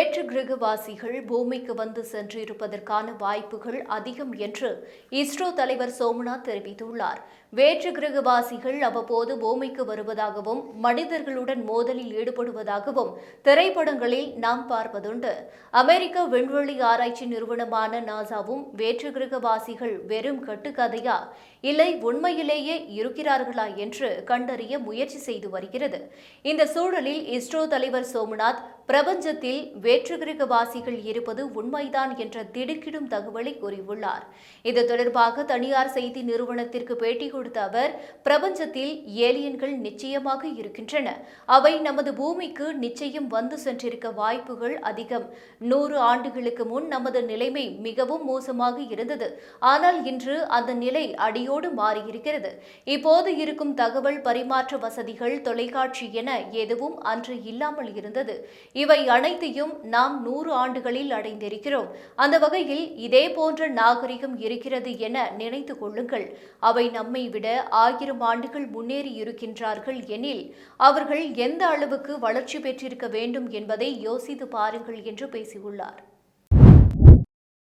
வேற்று கிரகவாசிகள் பூமிக்கு வந்து சென்றிருப்பதற்கான வாய்ப்புகள் அதிகம் என்று இஸ்ரோ தலைவர் சோம்நாத் தெரிவித்துள்ளார். வேற்று கிரகவாசிகள் அவ்வப்போது பூமிக்கு வருவதாகவும் மனிதர்களுடன் மோதலில் ஈடுபடுவதாகவும் திரைப்படங்களில் நாம் பார்ப்பதுண்டு. அமெரிக்க விண்வெளி ஆராய்ச்சி நிறுவனமான நாசாவும் வேற்று கிரகவாசிகள் வெறும் கட்டுக்கதையா இல்லை உண்மையிலேயே இருக்கிறார்களா என்று கண்டறிய முயற்சி செய்து வருகிறது. இந்த சூழலில் இஸ்ரோ தலைவர் சோம்நாத் பிரபஞ்சத்தில் வேற்றுகிரகவாசிகள் இருப்பது உண்மைதான் என்ற திடுக்கிடும் தகவலை கூறியுள்ளார். இது தொடர்பாக தனியார் செய்தி நிறுவனத்திற்கு பேட்டி கொடுத்த அவர் பிரபஞ்சத்தில் ஏலியன்கள் நிச்சயமாக இருக்கின்றன. அவை நமது பூமிக்கு நிச்சயம் வந்து சென்றிருக்க வாய்ப்புகள் அதிகம். நூறு ஆண்டுகளுக்கு முன் நமது நிலைமை மிகவும் மோசமாக இருந்தது. ஆனால் இன்று அந்த நிலை அடியோடு மாறியிருக்கிறது. இப்போது இருக்கும் தகவல் பரிமாற்ற வசதிகள் தொலைக்காட்சி என எதுவும் அன்று இல்லாமல் இருந்தது. இவை அனைத்தையும் நாம் நூறு ஆண்டுகளில் அடைந்திருக்கிறோம். அந்த வகையில் இதே போன்ற நாகரிகம் இருக்கிறது என நினைத்து கொள்ளுங்கள். அவை நம்மை விட ஆயிரம் ஆண்டுகள் முன்னேறி இருக்கின்றார்கள் எனில் அவர்கள் எந்த அளவுக்கு வளர்ச்சி பெற்றிருக்க வேண்டும் என்பதை யோசித்து பாருங்கள் என்று பேசியுள்ளார்.